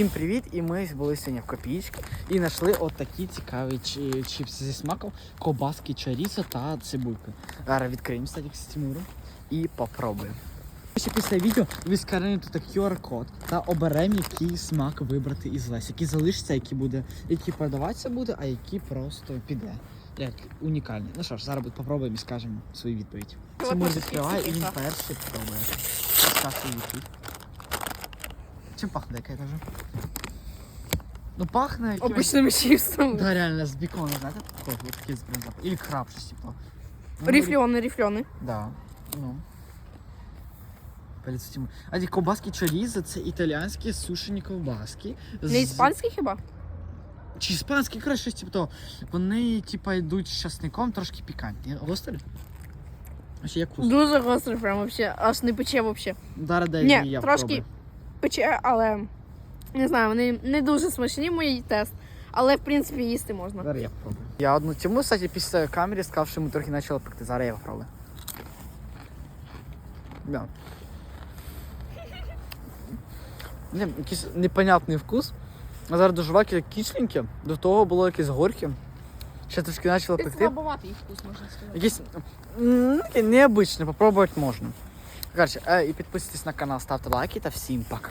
Всім привіт! І ми були сьогодні в копійки і знайшли от такі цікаві чіпси зі смаком, ковбаски чорісо та цибульки. Зараз відкриємо статік з Тимуром і попробуємо. Ще після відео ви тут QR-код та оберемо, який смак вибрати із весь, який залишиться, який буде, який продаватися буде, а який просто піде. Як унікальний. Ну що ж, зараз попробуємо і скажемо свою відповідь. Тимур відкриває і він перший пробує. Свою відповідь. Чим пахне, яка я кажу? Ну пахне якимось... Обичними. Да, реально, з беконом, знаєте, такой, вот такий прям запах. Или краб, щось типу. Ну, Рифльони, рифльони. Да. Ну. Цим. А ті ковбаски чорізо це італіянські сушені ковбаски. з- Не іспанський хіба? Чи іспанські, краще, щось типу того. Вони, типа, йдуть з часником, трошки пікантні. Гострі? Ще як вкусно. Дуже гострий прям вообще, аж не пече вообще. Дара дай Ні, я трошки попробую. Пече, але не знаю, вони не дуже смачні, мій тест. Але в принципі їсти можна. Зараз я попробую. Я одну тему, кстати, після камери сказав, що ми трохи почали пекти. Зараз я попробую. Да. Не, якийсь непонятний вкус. А зараз доживаки як кисленьке, до того було якесь горьке. Ще трошки почало Ти пекти. слабоватий вкус, можна сказати. Якийсь м, таке необычне, попробувати можна. Коротше, і підписуйтесь на канал, ставте лайки та всім пока.